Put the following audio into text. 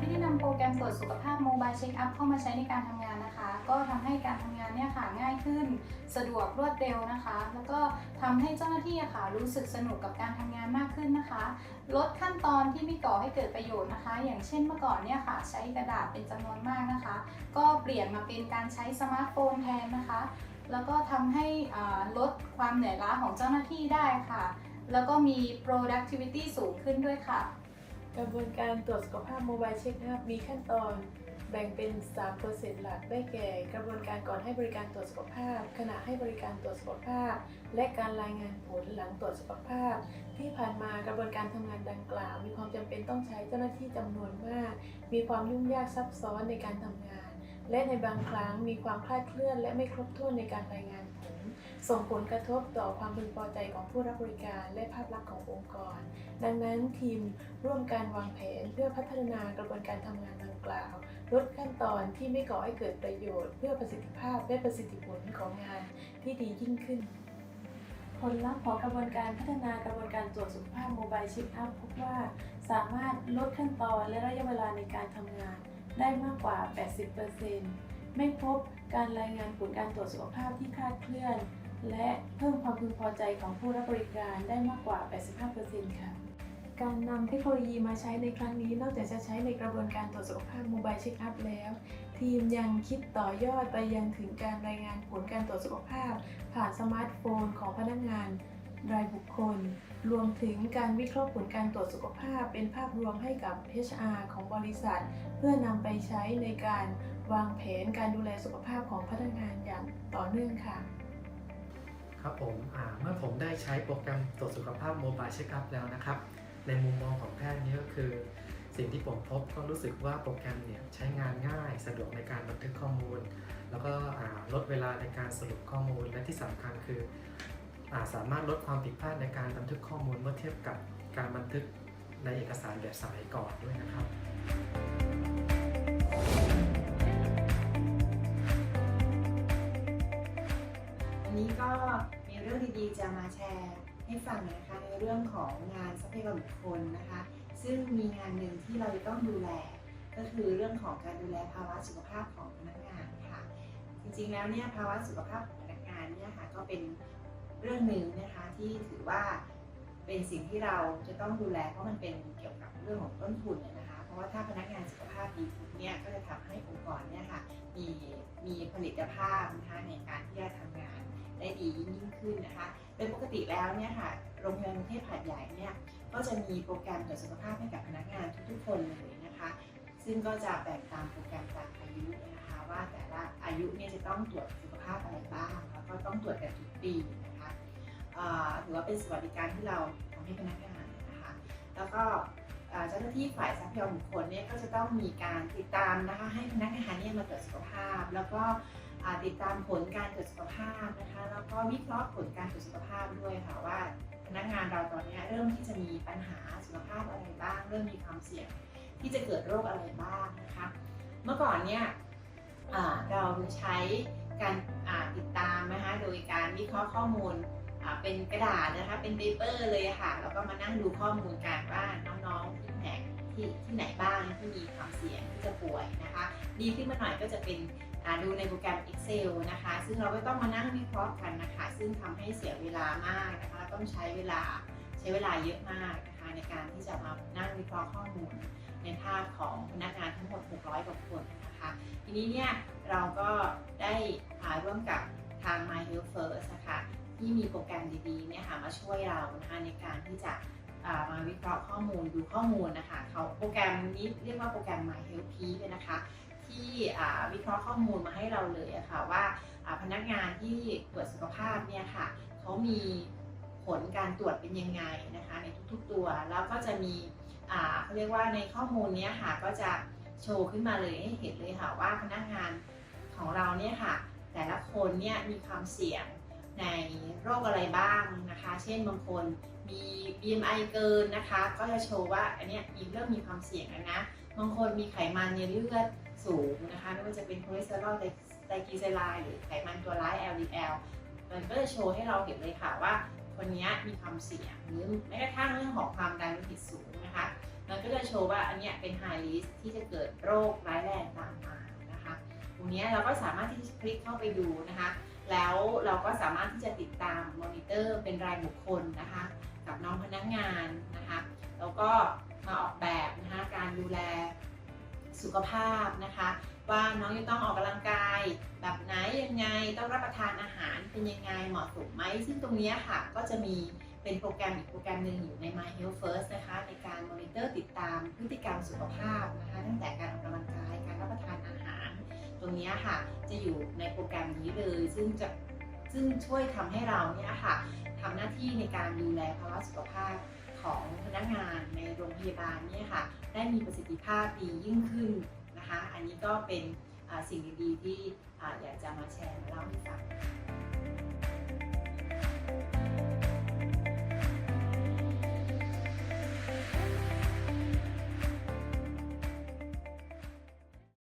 ที่ได้นำโปรแกรมตรวจสุขภาพโมบายเช็คอัพเข้ามาใช้ในการทำงานนะคะ ก็ทำให้การทำงานเนี่ยค่ะง่ายขึ้น สะดวกรวดเร็วนะคะ แล้วก็ทำให้เจ้าหน้าที่อะค่ะรู้สึกสนุกกับการทำงานมากขึ้นนะคะ ลดขั้นตอนที่ไม่ก่อให้เกิดประโยชน์นะคะ อย่างเช่นเมื่อก่อนเนี่ยค่ะใช้กระดาษเป็นจำนวนมากนะคะ ก็เปลี่ยนมาเป็นการใช้สมาร์ทโฟนแทนนะคะ แล้วก็ทำให้ลดความเหนื่อยล้าของเจ้าหน้าที่ได้ค่ะ แล้วก็มี productivity สูงขึ้นด้วยค่ะ กระบวนการตรวจสุขภาพโมบายเช็คอัพมีขั้นตอนแบ่งเป็น 3 หลักได้แก่ กระบวนการก่อนให้บริการตรวจสุขภาพ ขณะให้บริการตรวจสุขภาพ และการรายงานผลหลังตรวจสุขภาพ ที่ผ่านมากระบวนการทำงานดังกล่าว มีความจำเป็นต้องใช้เจ้าหน้าที่จำนวนมาก มีความยุ่งยากซับซ้อนในการทำงาน และในบางครั้งมีความคลาดเคลื่อน และไม่ครบถ้วนในการรายงานผล ส่งผลกระทบต่อความพึงพอใจของผู้รับบริการและภาพลักษณ์ขององค์กร ดังนั้นทีมร่วมการวางแผนเพื่อพัฒนากระบวนการทำงานดังกล่าว ลดขั้นตอนที่ไม่ก่อให้เกิดประโยชน์ เพื่อประสิทธิภาพและประสิทธิผลของงานที่ดียิ่งขึ้น ผลลัพธ์ของกระบวนการพัฒนากระบวนการตรวจสุขภาพโมบายช็คอัพพบว่า สามารถลดขั้นตอนและระยะเวลาในการทำงาน ได้มากกว่า 80%ไม่พบการรายงานผลการตรวจสุขภาพที่คลาดเคลื่อน และเพิ่มความพึงพอใจของผู้รับบริการได้มากกว่า 85%ค่ะ การนำเทคโนโลยีมาใช้ในครั้งนี้ นอกจากจะใช้ในกระบวนการตรวจสุขภาพโมบายเช็คอัพแล้ว ทีมยังคิดต่อยอดไปยังถึงการรายงานผลการตรวจสุขภาพ ผ่านสมาร์ทโฟนของพนักงานรายบุคคล รวมถึงการวิเคราะห์ผลการตรวจสุขภาพ เป็นภาพรวมให้กับ HR ของบริษัท เพื่อนำไปใช้ในการวางแผนการดูแลสุขภาพของพนักงานอย่างต่อเนื่องค่ะ ครับผมเมื่อผมได้ใช้โปรแกรมตรวจสุขภาพโมบายเช็คอัพแล้วนะครับ ในมุมมองของแพทย์นี่ก็คือ สิ่งที่ผมพบก็รู้สึกว่าโปรแกรมเนี่ยใช้งานง่ายสะดวกในการบันทึกข้อมูล แล้วก็ลดเวลาในการสรุปข้อมูลและที่สำคัญคืออาสามารถลดความผิดพลาดในการบันทึกข้อมูลเมื่อเทียบกับการบันทึกในเอกสารแบบสมัยก่อนด้วยนะครับ นี้ก็มีเรื่องดีๆจะมาแชร์ให้ฟังนะคะในเรื่องของงานทรัพยากรบุคคลนะคะ ซึ่งมีงานหนึ่งที่เราจะต้องดูแล ก็คือเรื่องของการดูแลภาวะสุขภาพของพนักงานค่ะ จริงๆแล้วเนี่ยภาวะสุขภาพของพนักงานเนี่ยค่ะก็เป็นเรื่องหนึ่งนะคะที่ถือว่าเป็นสิ่งที่เราจะต้องดูแลเพราะมันเป็นเกี่ยวกับเรื่องของต้นทุนนะคะ ราะถ้าพนักงานสุขภาพดีเนี่ยก็จะทำให้องค์กรเนี่ยค่ะมีมีผลิตภาพนะคะในการที่จะทำงานได้ดียิ่งขึ้นนะคะโดยปกติแล้วเนี่ยค่ะโรงพยาบาลกรุงเทพหาดใหญ่เนี่ยก็จะมีโปรแกรมตรวจสุขภาพให้กับพนักงานทุกๆคนเลยนะคะ ซึ่งก็จะแบ่งตามโปรแกรมตามอายุนะคะว่าแต่ละอายุเนี่ยจะต้องตรวจสุขภาพอะไรบ้าง แล้วก็ต้องตรวจกันทุกปีนะคะถือว่าเป็นสวัสดิการที่เราทำให้พนักงานนะคะ แล้วก็ เจ้าหน้าที่ฝ่ายทรัพยากรบุคคลเนี่ยก็จะต้องมีการติดตามนะคะให้พนักงานเนี่ยมาตรวจสุขภาพ แล้วก็ติดตามผลการตรวจสุขภาพนะคะแล้วก็วิเคราะห์ผลการตรวจสุขภาพด้วยค่ะว่าพนักงานเราตอนนี้เริ่มที่จะมีปัญหาสุขภาพอะไรบ้าง เริ่มมีความเสี่ยงที่จะเกิดโรคอะไรบ้างนะคะเมื่อก่อนเนี่ยเราใช้การติดตามนะคะโดยการวิเคราะห์ข้อมูล เป็นกระดาษนะคะ เป็นเปเปอร์เลยค่ะ แล้วก็มานั่งดูข้อมูลกันว่าน้องๆที่แผนกที่ที่ไหนบ้างที่มีความเสี่ยงที่จะป่วยนะคะ ดีขึ้นมาหน่อยก็จะเป็นดูในโปรแกรม Excel นะคะ ซึ่งเราก็ต้องมานั่งวิเคราะห์กันนะคะ ซึ่งทำให้เสียเวลามากนะคะ ต้องใช้เวลาใช้เวลาเยอะมากนะคะในการที่จะมานั่งวิเคราะห์ข้อมูลในภาพของพนักงานทั้งหมด 600 กว่าคนนะคะ ทีนี้เนี่ยเราก็ได้อ่าร่วมกับทาง My Health First นะคะ ที่มีโปรแกรมดีๆเนี่ยค่ะมาช่วยเรานะคะในการที่จะมาวิเคราะห์ข้อมูลดูข้อมูลนะคะเขาโปรแกรมนี้เรียกว่าโปรแกรม My Health p เลยนะคะ ที่วิเคราะห์ข้อมูลมาให้เราเลยะค่ะว่าพนักงานที่ตรวจสุขภาพเนี่ยค่ะเขามีผลการตรวจเป็นยังไงนะคะในทุกๆตัว แล้วก็จะมีเขาเรียกว่าในข้อมูลเนี้ยค่ะก็จะโชว์ขึ้นมาเลยให้เห็นเลยค่ะว่าพนักงานของเราเนี่ยค่ะแต่ละคนเนี่ยมีความเสี่ยง ในโรคอะไรบ้างนะคะ เช่นบางคนมี BMI เกินนะคะ ก็จะโชว์ว่าอันนี้มีเริ่มมีความเสี่ยงแล้วนะ บางคนมีไขมันในเลือดสูงนะคะไม่ว่าจะเป็นคอเลสเตอรอลไตรกลีเซอไรด์หรือไขมันตัวร้าย LDL มันก็จะโชว์ให้เราเห็นเลยค่ะว่าคนนี้มีความเสี่ยงหรือแม้กระทั่งเรื่องของความดันโลหิตสูงนะคะ มันก็จะโชว์ว่าอันนี้เป็น high risk ที่จะเกิดโรคร้ายแรงตามมา ตรงนี้เราก็สามารถที่จะคลิกเข้าไปดูนะคะ แล้วเราก็สามารถที่จะติดตามมอนิเตอร์เป็นรายบุคคลนะคะ กับน้องพนักงานนะคะ แล้วก็มาออกแบบนะคะการดูแลสุขภาพนะคะ ว่าน้องจะต้องออกกำลังกาย แบบไหนยังไงต้องรับประทานอาหารเป็นยังไงเหมาะสมไหม ซึ่งตรงนี้ค่ะก็จะมีเป็นโปรแกรมอีกโปรแกรมหนึ่งอยู่ใน My Health First นะคะ ในการมอนิเตอร์ติดตามพฤติกรรมสุขภาพนะคะ ตั้งแต่การออกกำลังกายการรับประทานอาหาร ตรงนี้ค่ะ จะอยู่ในโปรแกรมนี้เลย ซึ่งจะซึ่งช่วยทำให้เราเนี่ยค่ะทำหน้าที่ในการดูแลภาวะสุขภาพของพนักงานในโรงพยาบาลเนี่ยค่ะ ได้มีประสิทธิภาพดียิ่งขึ้นนะคะ อันนี้ก็เป็นสิ่งดีๆที่อ่าอยากจะ